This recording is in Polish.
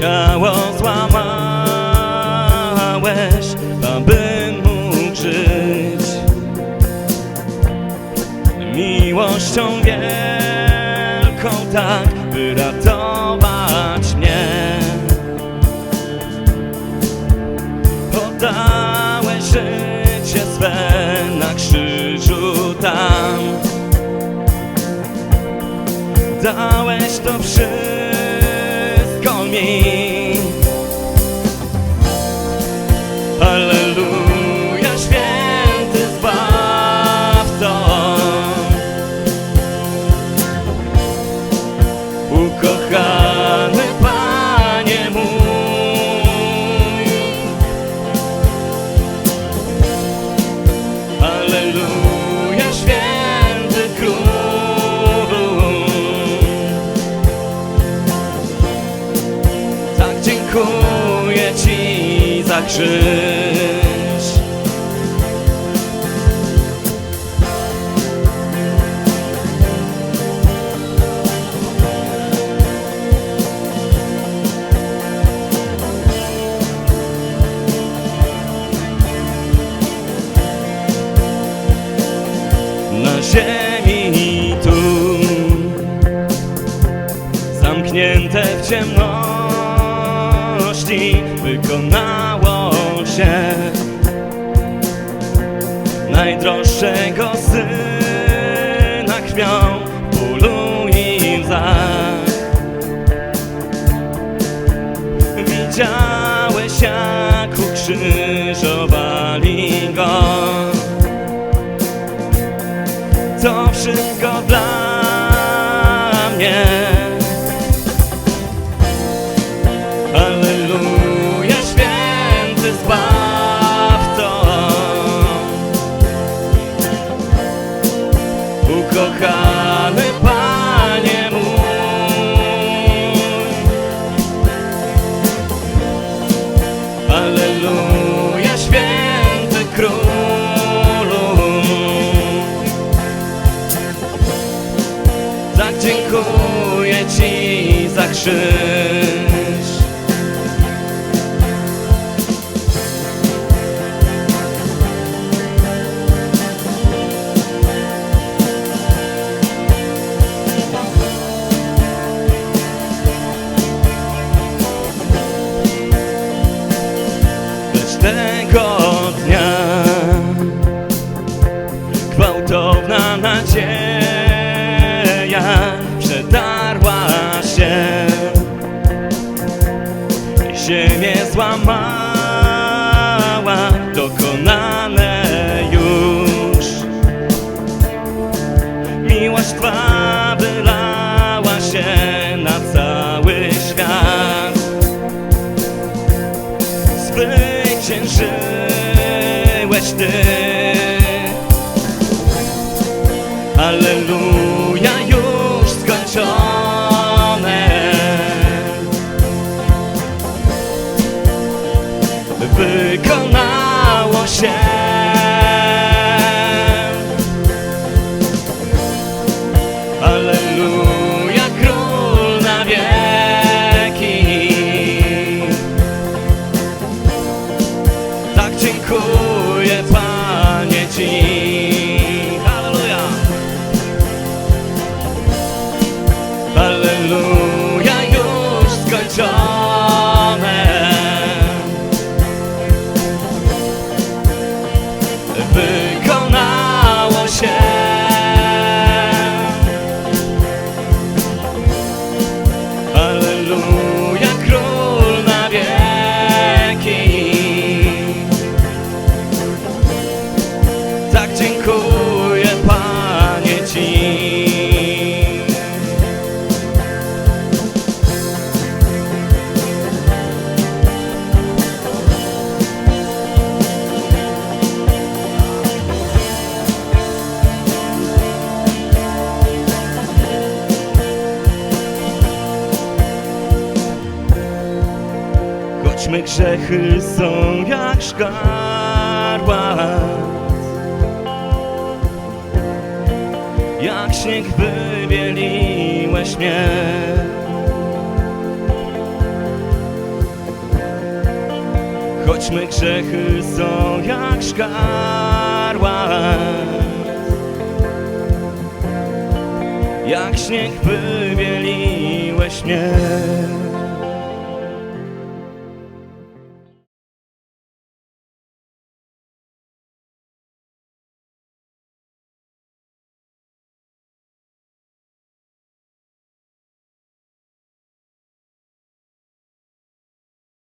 ciało złamałeś, aby mógł żyć. Miłością wielką tak, by ratować mnie. Podałeś życie swe na krzyżu tam. Dałeś to wszystko mi. Alleluja, święty Zbawco. Ukochany krzyż. Na ziemi tu zamknięte w ciemności wykonało się najdroższego syna w bólu i łzach. Widziałeś dziękuję Ci za krzyż. Lecz Złamała, dokonane już. Miłość Twa wylała się na cały świat. Zwyciężyłeś Ty. Alleluja, shine. Grzechy są jak szkarłat Jak śnieg wybieliłeś mnie. Choć me grzechy są jak szkarłat Jak śnieg wybieliłeś mnie